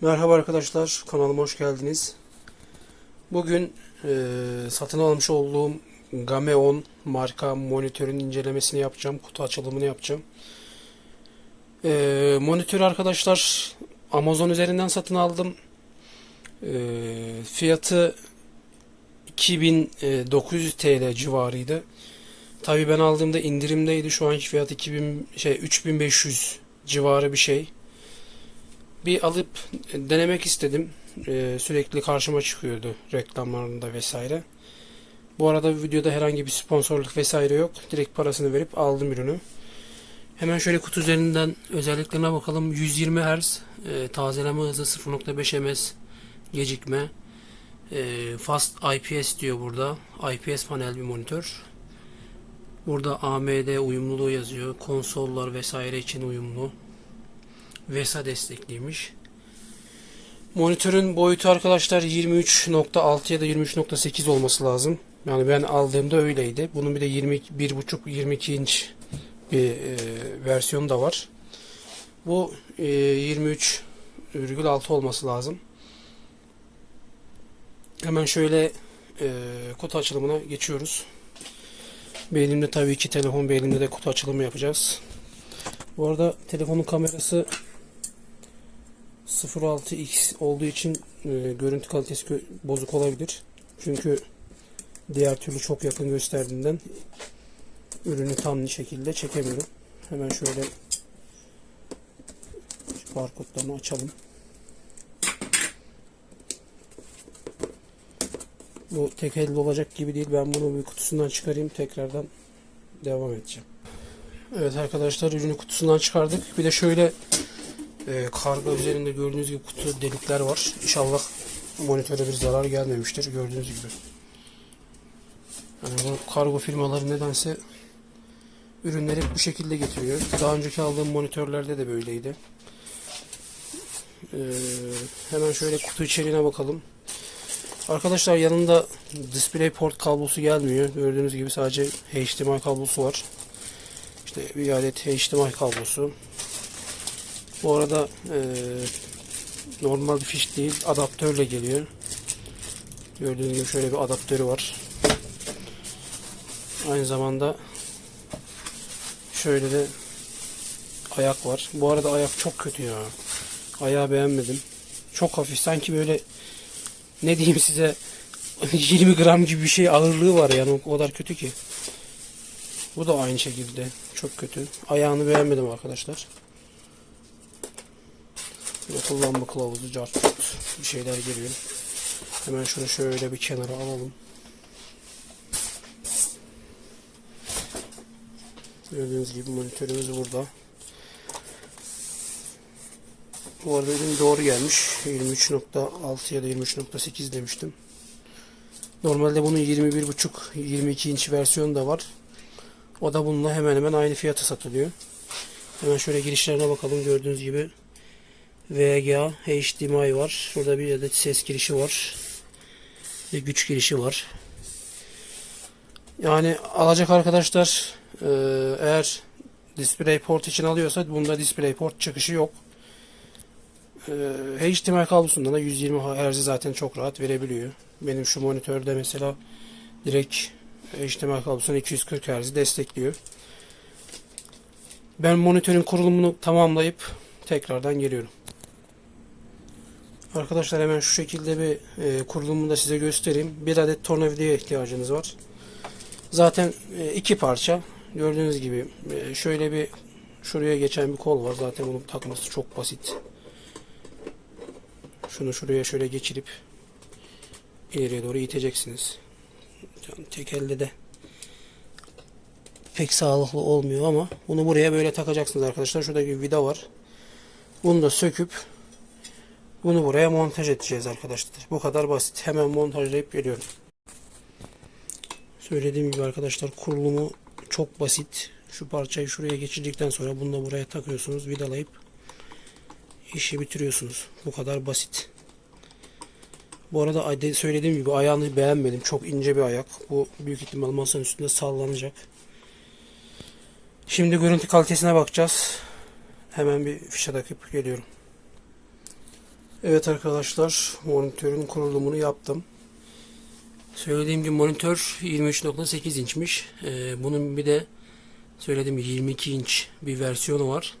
Merhaba arkadaşlar, kanalıma hoş geldiniz. Bugün e, satın almış olduğum Gameon marka monitörün incelemesini yapacağım, kutu açılımını yapacağım. E, monitörü arkadaşlar Amazon üzerinden satın aldım. E, fiyatı 2900 TL civarıydı. Tabii ben aldığımda indirimdeydi. Şu anki fiyat 2000 şey 3500 civarı bir şey bir alıp denemek istedim. Ee, sürekli karşıma çıkıyordu reklamlarında vesaire. Bu arada videoda herhangi bir sponsorluk vesaire yok. Direkt parasını verip aldım ürünü. Hemen şöyle kutu üzerinden özelliklerine bakalım. 120 Hz e, tazeleme hızı 0.5 ms gecikme. E, Fast IPS diyor burada. IPS panel bir monitör. Burada AMD uyumluluğu yazıyor. Konsollar vesaire için uyumlu. VESA destekliymiş. Monitörün boyutu arkadaşlar 23.6 ya da 23.8 olması lazım. Yani ben aldığımda öyleydi. Bunun bir de 21.5-22 inç bir e, versiyonu da var. Bu e, 23,6 olması lazım. Hemen şöyle e, kutu açılımına geçiyoruz. Bir elimde tabii ki telefon, bir elimde de kutu açılımı yapacağız. Bu arada telefonun kamerası 06x olduğu için e, görüntü kalitesi bozuk olabilir. Çünkü diğer türlü çok yakın gösterdiğinden ürünü tam şekilde çekemiyorum. Hemen şöyle şu barkodlarını açalım. Bu tek elde olacak gibi değil. Ben bunu bir kutusundan çıkarayım. Tekrardan devam edeceğim. Evet arkadaşlar ürünü kutusundan çıkardık. Bir de şöyle e, kargo üzerinde gördüğünüz gibi kutu delikler var. İnşallah monitöre bir zarar gelmemiştir gördüğünüz gibi. Yani bu kargo firmaları nedense ürünleri bu şekilde getiriyor. Daha önceki aldığım monitörlerde de böyleydi. Ee, hemen şöyle kutu içeriğine bakalım. Arkadaşlar yanında DisplayPort kablosu gelmiyor. Gördüğünüz gibi sadece HDMI kablosu var. İşte bir adet HDMI kablosu. Bu arada e, normal bir fiş değil, adaptörle geliyor. Gördüğünüz gibi şöyle bir adaptörü var. Aynı zamanda şöyle de ayak var. Bu arada ayak çok kötü ya. Ayağı beğenmedim. Çok hafif. Sanki böyle ne diyeyim size 20 gram gibi bir şey ağırlığı var yani o kadar kötü ki. Bu da aynı şekilde çok kötü. Ayağını beğenmedim arkadaşlar. Böyle kullanma kılavuzu, cart bir şeyler geliyor. Hemen şunu şöyle bir kenara alalım. Gördüğünüz gibi monitörümüz burada. Bu arada ürün doğru gelmiş. 23.6 ya da 23.8 demiştim. Normalde bunun 21.5-22 inç versiyonu da var. O da bununla hemen hemen aynı fiyata satılıyor. Hemen şöyle girişlerine bakalım. Gördüğünüz gibi VGA HDMI var. Şurada bir adet ses girişi var. Ve güç girişi var. Yani alacak arkadaşlar e, eğer DisplayPort için alıyorsa bunda DisplayPort çıkışı yok. E, HDMI kablosundan da 120 Hz zaten çok rahat verebiliyor. Benim şu monitörde mesela direkt HDMI kablosunu 240 Hz destekliyor. Ben monitörün kurulumunu tamamlayıp tekrardan geliyorum. Arkadaşlar hemen şu şekilde bir e, kurulumunu da size göstereyim. Bir adet tornavidaya ihtiyacınız var. Zaten e, iki parça. Gördüğünüz gibi e, şöyle bir şuraya geçen bir kol var. Zaten bunun takması çok basit. Şunu şuraya şöyle geçirip ileriye doğru iteceksiniz. Tek elde de pek sağlıklı olmuyor ama bunu buraya böyle takacaksınız arkadaşlar. Şurada bir vida var. Bunu da söküp bunu buraya montaj edeceğiz arkadaşlar. Bu kadar basit. Hemen montajlayıp geliyorum. Söylediğim gibi arkadaşlar kurulumu çok basit. Şu parçayı şuraya geçirdikten sonra bunu da buraya takıyorsunuz. Vidalayıp işi bitiriyorsunuz. Bu kadar basit. Bu arada söylediğim gibi ayağını beğenmedim. Çok ince bir ayak. Bu büyük ihtimal masanın üstünde sallanacak. Şimdi görüntü kalitesine bakacağız. Hemen bir fişe takıp geliyorum. Evet arkadaşlar monitörün kurulumunu yaptım. Söylediğim gibi monitör 23.8 inçmiş. Ee, bunun bir de söylediğim gibi 22 inç bir versiyonu var.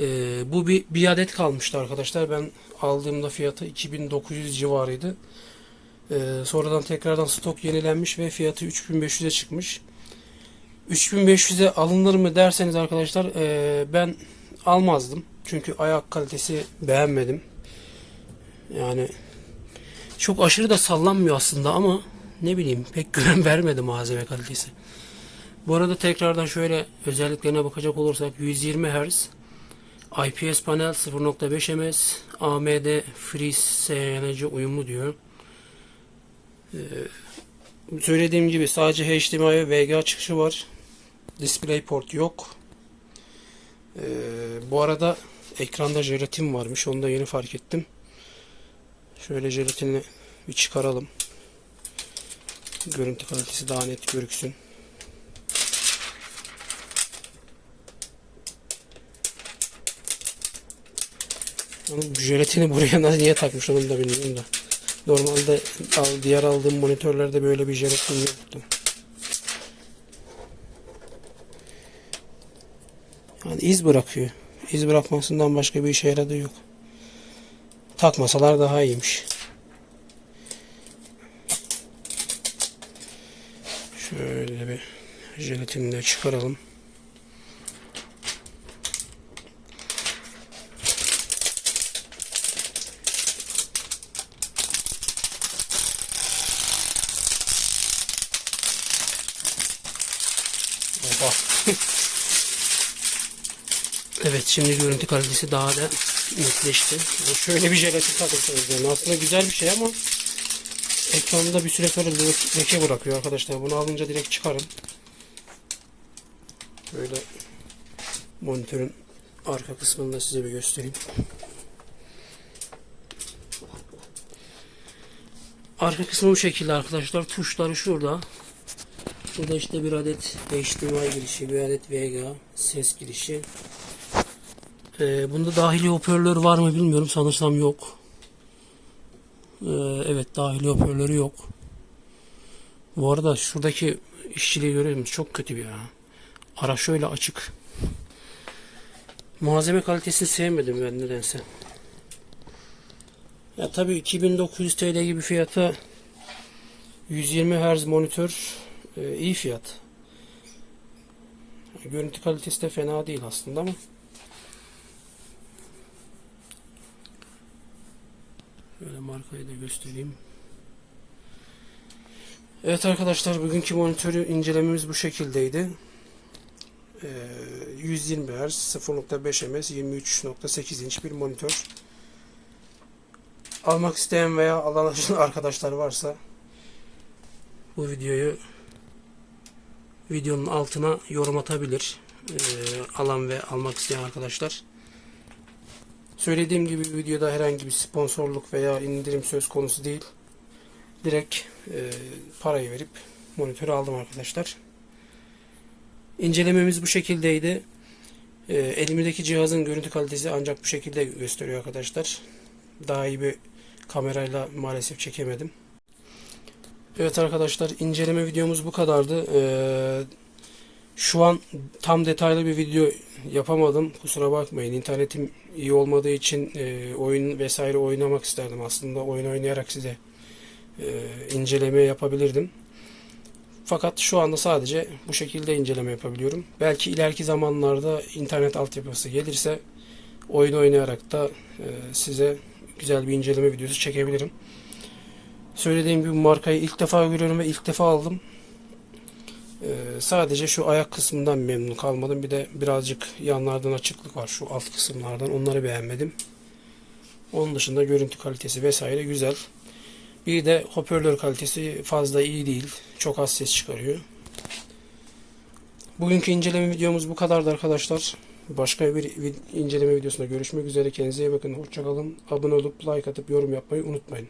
Ee, bu bir, bir adet kalmıştı arkadaşlar. Ben aldığımda fiyatı 2900 civarıydı. Ee, sonradan tekrardan stok yenilenmiş ve fiyatı 3500'e çıkmış. 3500'e alınır mı derseniz arkadaşlar ee, ben almazdım. Çünkü ayak kalitesi beğenmedim. Yani çok aşırı da sallanmıyor aslında ama ne bileyim pek güven vermedi malzeme kalitesi. Bu arada tekrardan şöyle özelliklerine bakacak olursak 120 Hz IPS panel 0.5 ms AMD FreeSync enerji uyumlu diyor. Ee, söylediğim gibi sadece HDMI ve VGA çıkışı var. DisplayPort yok. Ee, bu arada ekranda jelatin varmış. Onu da yeni fark ettim. Şöyle jelatini bir çıkaralım. Görüntü kalitesi daha net görüksün. Onun jelatini buraya nasıl niye takmış onu da bilmiyorum da. Normalde al, diğer aldığım monitörlerde böyle bir jelatin yoktu. Yani iz bırakıyor. İz bırakmasından başka bir işe yaradığı yok. Takmasalar daha iyiymiş. Şöyle bir jelatini de çıkaralım. Evet şimdi görüntü kalitesi daha da netleşti. Bu şöyle bir jelatin takılsanız yani aslında güzel bir şey ama ekranda bir süre sonra le- leke bırakıyor arkadaşlar. Bunu alınca direkt çıkarın. Böyle monitörün arka kısmını da size bir göstereyim. Arka kısmı bu şekilde arkadaşlar. Tuşları şurada. Burada işte bir adet HDMI girişi, bir adet VGA ses girişi. Ee, bunda dahili hoparlör var mı bilmiyorum. Sanırsam yok. Ee, evet dahili hoparlörü yok. Bu arada şuradaki işçiliği görüyor musunuz? Çok kötü bir ya. Ara şöyle açık. Malzeme kalitesini sevmedim ben nedense. Ya tabii 2900 TL gibi fiyata 120 Hz monitör e, iyi fiyat. Görüntü kalitesi de fena değil aslında ama Şöyle markayı da göstereyim. Evet arkadaşlar bugünkü monitörü incelememiz bu şekildeydi. Ee, 120 Hz 0.5 ms 23.8 inç bir monitör. Almak isteyen veya alan arkadaşlar varsa bu videoyu videonun altına yorum atabilir. Ee, alan ve almak isteyen arkadaşlar. Söylediğim gibi videoda herhangi bir sponsorluk veya indirim söz konusu değil. Direkt e, parayı verip monitörü aldım arkadaşlar. İncelememiz bu şekildeydi. E, elimdeki cihazın görüntü kalitesi ancak bu şekilde gösteriyor arkadaşlar. Daha iyi bir kamerayla maalesef çekemedim. Evet arkadaşlar inceleme videomuz bu kadardı. Ee, şu an tam detaylı bir video yapamadım. Kusura bakmayın. İnternetim iyi olmadığı için e, oyun vesaire oynamak isterdim aslında. Oyun oynayarak size e, inceleme yapabilirdim. Fakat şu anda sadece bu şekilde inceleme yapabiliyorum. Belki ileriki zamanlarda internet altyapısı gelirse oyun oynayarak da e, size güzel bir inceleme videosu çekebilirim. Söylediğim gibi markayı ilk defa görüyorum ve ilk defa aldım. Ee, sadece şu ayak kısmından memnun kalmadım. Bir de birazcık yanlardan açıklık var şu alt kısımlardan. Onları beğenmedim. Onun dışında görüntü kalitesi vesaire güzel. Bir de hoparlör kalitesi fazla iyi değil. Çok az ses çıkarıyor. Bugünkü inceleme videomuz bu kadardı arkadaşlar. Başka bir inceleme videosunda görüşmek üzere. Kendinize iyi bakın. Hoşçakalın. Abone olup like atıp yorum yapmayı unutmayın.